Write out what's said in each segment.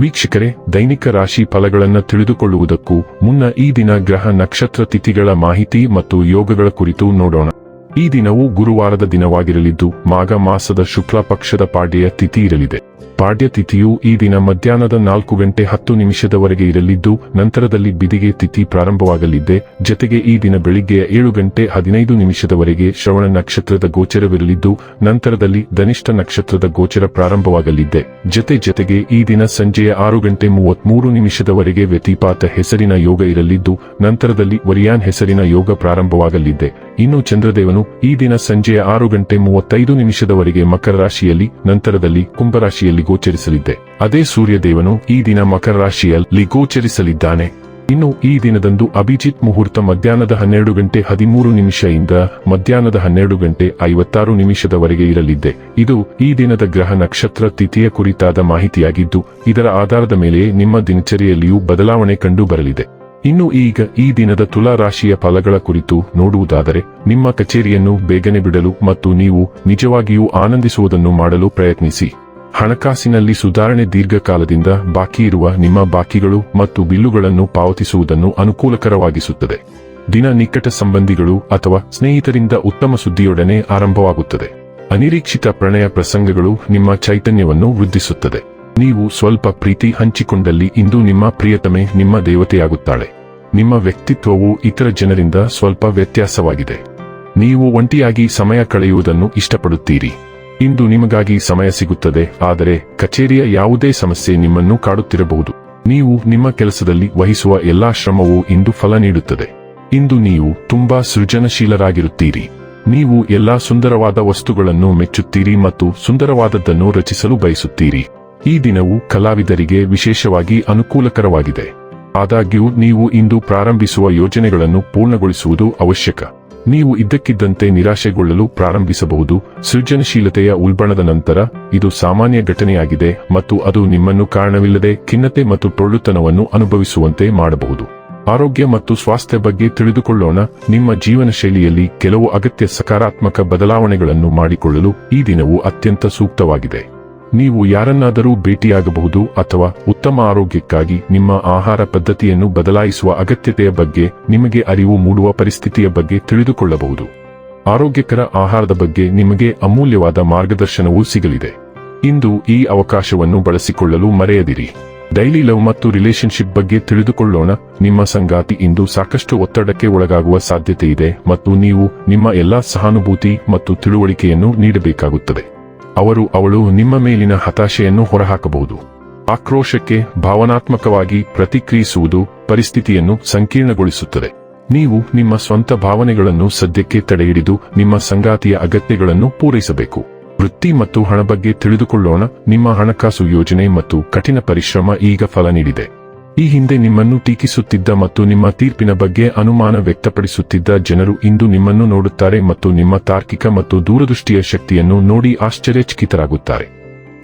ವೀಕ್ಷಕರೇ, ದೈನಿಕ ರಾಶಿ ಫಲಗಳನ್ನು ತಿಳಿದುಕೊಳ್ಳುವುದಕ್ಕೂ ಮುನ್ನ ಈ ದಿನ ಗ್ರಹ ನಕ್ಷತ್ರ ತಿಥಿಗಳ ಮಾಹಿತಿ ಮತ್ತು ಯೋಗಗಳ ಕುರಿತು ನೋಡೋಣ. ಈ ದಿನವು ಗುರುವಾರದ ದಿನವಾಗಿರಲಿದ್ದು, ಮಾಘ ಮಾಸದ ಶುಕ್ಲ ಪಕ್ಷದ ಪಾಡ್ಯ ತಿಥಿ ಇರಲಿದೆ. ಪಾಡ್ಯ ತಿಥಿಯು ಈ ದಿನ ಮಧ್ಯಾಹ್ನದ ನಾಲ್ಕು ಗಂಟೆ ಹತ್ತು ನಿಮಿಷದವರೆಗೆ ಇರಲಿದ್ದು, ನಂತರದಲ್ಲಿ ಬಿದಿಗೆ ತಿಥಿ ಪ್ರಾರಂಭವಾಗಲಿದ್ದೆ. ಜತೆಗೆ ಈ ದಿನ ಬೆಳಿಗ್ಗೆಯ ಏಳು ಗಂಟೆ ಹದಿನೈದು ನಿಮಿಷದವರೆಗೆ ಶ್ರವಣ ನಕ್ಷತ್ರದ ಗೋಚರವಿರಲಿದ್ದು, ನಂತರದಲ್ಲಿ ಧನಿಷ್ಠ ನಕ್ಷತ್ರದ ಗೋಚರ ಪ್ರಾರಂಭವಾಗಲಿದ್ದೆ. ಜತೆ ಜತೆಗೆ ಈ ದಿನ ಸಂಜೆಯ ಆರು ಗಂಟೆ ಮೂವತ್ಮೂರು ನಿಮಿಷದವರೆಗೆ ವ್ಯತಿಪಾತ ಹೆಸರಿನ ಯೋಗ ಇರಲಿದ್ದು, ನಂತರದಲ್ಲಿ ವರಿಯಾನ್ ಹೆಸರಿನ ಯೋಗ ಪ್ರಾರಂಭವಾಗಲಿದ್ದೆ. ಇನ್ನು ಚಂದ್ರದೇವನು ಈ ದಿನ ಸಂಜೆಯ ಆರು ಗಂಟೆ ಮೂವತ್ತೈದು ನಿಮಿಷದವರೆಗೆ ಮಕರ ರಾಶಿಯಲ್ಲಿ, ನಂತರದಲ್ಲಿ ಕುಂಭರಾಶಿಯಲ್ಲಿ ಗೋಚರಿಸಲಿದ್ದೆ. ಅದೇ ಸೂರ್ಯದೇವನು ಈ ದಿನ ಮಕರ ರಾಶಿಯಲ್ಲಿ ಗೋಚರಿಸಲಿದ್ದಾನೆ. ಇನ್ನು ಈ ದಿನದಂದು ಅಭಿಜಿತ್ ಮುಹೂರ್ತ ಮಧ್ಯಾಹ್ನದ ಹನ್ನೆರಡು ಗಂಟೆ ಹದಿಮೂರು ನಿಮಿಷದಿಂದ ಮಧ್ಯಾಹ್ನದ ಹನ್ನೆರಡು ಗಂಟೆ ಐವತ್ತಾರು ನಿಮಿಷದವರೆಗೆ ಇರಲಿದ್ದೆ. ಇದು ಈ ದಿನದ ಗ್ರಹ ನಕ್ಷತ್ರ ತಿಥಿಯ ಕುರಿತಾದ ಮಾಹಿತಿಯಾಗಿದ್ದು, ಇದರ ಆಧಾರದ ಮೇಲೆ ನಿಮ್ಮ ದಿನಚರಿಯಲ್ಲಿಯೂ ಬದಲಾವಣೆ ಕಂಡು ಬರಲಿದೆ ಇನ್ನು ಈಗ ಈ ದಿನದ ತುಲಾ ರಾಶಿಯ ಫಲಗಳ ಕುರಿತು ನೋಡುವುದಾದರೆ, ನಿಮ್ಮ ಕಚೇರಿಯನ್ನು ಬೇಗನೆ ಬಿಡಲು ಮತ್ತು ನೀವು ನಿಜವಾಗಿಯೂ ಆನಂದಿಸುವುದನ್ನು ಮಾಡಲು ಪ್ರಯತ್ನಿಸಿ. ಹಣಕಾಸಿನಲ್ಲಿ ಸುಧಾರಣೆ ದೀರ್ಘಕಾಲದಿಂದ ಬಾಕಿ ಇರುವ ನಿಮ್ಮ ಬಾಕಿಗಳು ಮತ್ತು ಬಿಲ್ಲುಗಳನ್ನು ಪಾವತಿಸುವುದನ್ನು ಅನುಕೂಲಕರವಾಗಿಸುತ್ತದೆ. ದಿನ ನಿಕಟ ಸಂಬಂಧಿಗಳು ಅಥವಾ ಸ್ನೇಹಿತರಿಂದ ಉತ್ತಮ ಸುದ್ದಿಯೊಡನೆ ಆರಂಭವಾಗುತ್ತದೆ. ಅನಿರೀಕ್ಷಿತ ಪ್ರಣಯ ಪ್ರಸಂಗಗಳು ನಿಮ್ಮ ಚೈತನ್ಯವನ್ನು ವೃದ್ಧಿಸುತ್ತದೆ. ನೀವು ಸ್ವಲ್ಪ ಪ್ರೀತಿ ಹಂಚಿಕೊಂಡಲ್ಲಿ ಇಂದು ನಿಮ್ಮ ಪ್ರಿಯತಮೆ ನಿಮ್ಮ ದೇವತೆಯಾಗುತ್ತಾಳೆ. ನಿಮ್ಮ ವ್ಯಕ್ತಿತ್ವವು ಇತರ ಜನರಿಂದ ಸ್ವಲ್ಪ ವ್ಯತ್ಯಾಸವಾಗಿದೆ. ನೀವು ಒಂಟಿಯಾಗಿ ಸಮಯ ಕಳೆಯುವುದನ್ನು ಇಷ್ಟಪಡುತ್ತೀರಿ. ಇಂದು ನಿಮಗಾಗಿ ಸಮಯ ಸಿಗುತ್ತದೆ, ಆದರೆ ಕಚೇರಿಯ ಯಾವುದೇ ಸಮಸ್ಯೆ ನಿಮ್ಮನ್ನು ಕಾಡುತ್ತಿರಬಹುದು. ನೀವು ನಿಮ್ಮ ಕೆಲಸದಲ್ಲಿ ವಹಿಸುವ ಎಲ್ಲಾ ಶ್ರಮವು ಇಂದು ಫಲ ನೀಡುತ್ತದೆ. ಇಂದು ನೀವು ತುಂಬಾ ಸೃಜನಶೀಲರಾಗಿರುತ್ತೀರಿ. ನೀವು ಎಲ್ಲಾ ಸುಂದರವಾದ ವಸ್ತುಗಳನ್ನು ಮೆಚ್ಚುತ್ತೀರಿ ಮತ್ತು ಸುಂದರವಾದದ್ದನ್ನು ರಚಿಸಲು ಬಯಸುತ್ತೀರಿ. ಈ ದಿನವು ಕಲಾವಿದರಿಗೆ ವಿಶೇಷವಾಗಿ ಅನುಕೂಲಕರವಾಗಿದೆ. ಆದಾಗ್ಯೂ ನೀವು ಇಂದು ಪ್ರಾರಂಭಿಸುವ ಯೋಜನೆಗಳನ್ನು ಪೂರ್ಣಗೊಳಿಸುವುದು ಅವಶ್ಯಕ. ನೀವು ಇದ್ದಕ್ಕಿದ್ದಂತೆ ನಿರಾಶೆಗೊಳ್ಳಲು ಪ್ರಾರಂಭಿಸಬಹುದು. ಸೃಜನಶೀಲತೆಯ ಉಲ್ಬಣದ ನಂತರ ಇದು ಸಾಮಾನ್ಯ ಘಟನೆಯಾಗಿದೆ ಮತ್ತು ಅದು ನಿಮ್ಮನ್ನು ಕಾರಣವಿಲ್ಲದೆ ಖಿನ್ನತೆ ಮತ್ತು ಟೊಳ್ಳುತನವನ್ನು ಅನುಭವಿಸುವಂತೆ ಮಾಡಬಹುದು. ಆರೋಗ್ಯ ಮತ್ತು ಸ್ವಾಸ್ಥ್ಯ ಬಗ್ಗೆ ತಿಳಿದುಕೊಳ್ಳೋಣ. ನಿಮ್ಮ ಜೀವನ ಶೈಲಿಯಲ್ಲಿ ಕೆಲವು ಅಗತ್ಯ ಸಕಾರಾತ್ಮಕ ಬದಲಾವಣೆಗಳನ್ನು ಮಾಡಿಕೊಳ್ಳಲು ಈ ದಿನವು ಅತ್ಯಂತ ಸೂಕ್ತವಾಗಿದೆ. ನೀವು ಯಾರನ್ನಾದರೂ ಭೇಟಿಯಾಗಬಹುದು ಅಥವಾ ಉತ್ತಮ ಆರೋಗ್ಯಕ್ಕಾಗಿ ನಿಮ್ಮ ಆಹಾರ ಪದ್ಧತಿಯನ್ನು ಬದಲಾಯಿಸುವ ಅಗತ್ಯತೆಯ ಬಗ್ಗೆ ನಿಮಗೆ ಅರಿವು ಮೂಡುವ ಪರಿಸ್ಥಿತಿಯ ಬಗ್ಗೆ ತಿಳಿದುಕೊಳ್ಳಬಹುದು. ಆರೋಗ್ಯಕರ ಆಹಾರದ ಬಗ್ಗೆ ನಿಮಗೆ ಅಮೂಲ್ಯವಾದ ಮಾರ್ಗದರ್ಶನವೂ ಸಿಗಲಿದೆ. ಇಂದು ಈ ಅವಕಾಶವನ್ನು ಬಳಸಿಕೊಳ್ಳಲು ಮರೆಯದಿರಿ. ಡೈಲಿ ಲವ್ ಮತ್ತು ರಿಲೇಶನ್ಶಿಪ್ ಬಗ್ಗೆ ತಿಳಿದುಕೊಳ್ಳೋಣ. ನಿಮ್ಮ ಸಂಗಾತಿ ಇಂದು ಸಾಕಷ್ಟು ಒತ್ತಡಕ್ಕೆ ಒಳಗಾಗುವ ಸಾಧ್ಯತೆ ಇದೆ ಮತ್ತು ನೀವು ನಿಮ್ಮ ಎಲ್ಲಾ ಸಹಾನುಭೂತಿ ಮತ್ತು ತಿಳುವಳಿಕೆಯನ್ನು ನೀಡಬೇಕಾಗುತ್ತದೆ. ಅವರು ಅವಳು ನಿಮ್ಮ ಮೇಲಿನ ಹತಾಶೆಯನ್ನು ಹೊರಹಾಕಬಹುದು. ಆಕ್ರೋಶಕ್ಕೆ ಭಾವನಾತ್ಮಕವಾಗಿ ಪ್ರತಿಕ್ರಿಯಿಸುವುದು ಪರಿಸ್ಥಿತಿಯನ್ನು ಸಂಕೀರ್ಣಗೊಳಿಸುತ್ತದೆ. ನೀವು ನಿಮ್ಮ ಸ್ವಂತ ಭಾವನೆಗಳನ್ನು ಸದ್ಯಕ್ಕೆ ತಡೆಹಿಡಿದು ನಿಮ್ಮ ಸಂಗಾತಿಯ ಅಗತ್ಯಗಳನ್ನು ಪೂರೈಸಬೇಕು. ವೃತ್ತಿ ಮತ್ತು ಹಣ ಬಗ್ಗೆ ತಿಳಿದುಕೊಳ್ಳೋಣ. ನಿಮ್ಮ ಹಣಕಾಸು ಯೋಜನೆ ಮತ್ತು ಕಠಿಣ ಪರಿಶ್ರಮ ಈಗ ಫಲ ನೀಡಿದೆ. ಈ ಹಿಂದೆ ನಿಮ್ಮನ್ನು ಟೀಕಿಸುತ್ತಿದ್ದ ಮತ್ತು ನಿಮ್ಮ ತೀರ್ಪಿನ ಬಗ್ಗೆ ಅನುಮಾನ ವ್ಯಕ್ತಪಡಿಸುತ್ತಿದ್ದ ಜನರು ಇಂದು ನಿಮ್ಮನ್ನು ನೋಡುತ್ತಾರೆ ಮತ್ತು ನಿಮ್ಮ ತಾರ್ಕಿಕ ಮತ್ತು ದೂರದೃಷ್ಟಿಯ ಶಕ್ತಿಯನ್ನು ನೋಡಿ ಆಶ್ಚರ್ಯಚಕಿತರಾಗುತ್ತಾರೆ.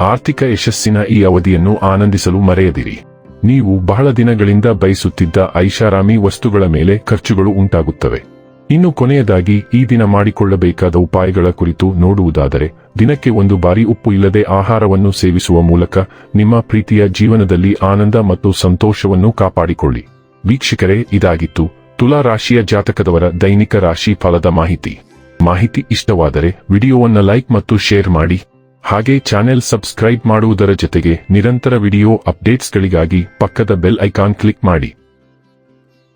ಆರ್ಥಿಕ ಯಶಸ್ಸಿನ ಈ ಅವಧಿಯನ್ನು ಆನಂದಿಸಲು ಮರೆಯದಿರಿ. ನೀವು ಬಹಳ ದಿನಗಳಿಂದ ಬಯಸುತ್ತಿದ್ದ ಐಷಾರಾಮಿ ವಸ್ತುಗಳ ಮೇಲೆ ಖರ್ಚುಗಳು ಉಂಟಾಗುತ್ತವೆ. ಇನ್ನು ಕೊನೆಯದಾಗಿ ಈ ದಿನ ಮಾಡಿಕೊಳ್ಳಬೇಕಾದ ಉಪಾಯಗಳ ಕುರಿತು ನೋಡುವುದಾದರೆ, ದಿನಕ್ಕೆ ಒಂದು ಬಾರಿ ಉಪ್ಪು ಇಲ್ಲದೆ ಆಹಾರವನ್ನು ಸೇವಿಸುವ ಮೂಲಕ ನಿಮ್ಮ ಪ್ರೀತಿಯ ಜೀವನದಲ್ಲಿ ಆನಂದ ಮತ್ತು ಸಂತೋಷವನ್ನು ಕಾಪಾಡಿಕೊಳ್ಳಿ. ವೀಕ್ಷಕರೇ, ಇದಾಗಿತ್ತು ತುಲಾ ರಾಶಿಯ ಜಾತಕದವರ ದೈನಿಕ ರಾಶಿ ಫಲದ ಮಾಹಿತಿ. ಮಾಹಿತಿ ಇಷ್ಟವಾದರೆ ವಿಡಿಯೋವನ್ನು ಲೈಕ್ ಮತ್ತು ಶೇರ್ ಮಾಡಿ. ಹಾಗೆ ಚಾನೆಲ್ ಸಬ್ಸ್ಕ್ರೈಬ್ ಮಾಡುವುದರ ಜೊತೆಗೆ ನಿರಂತರ ವಿಡಿಯೋ ಅಪ್ಡೇಟ್ಸ್ಗಳಿಗಾಗಿ ಪಕ್ಕದ ಬೆಲ್ ಐಕಾನ್ ಕ್ಲಿಕ್ ಮಾಡಿ.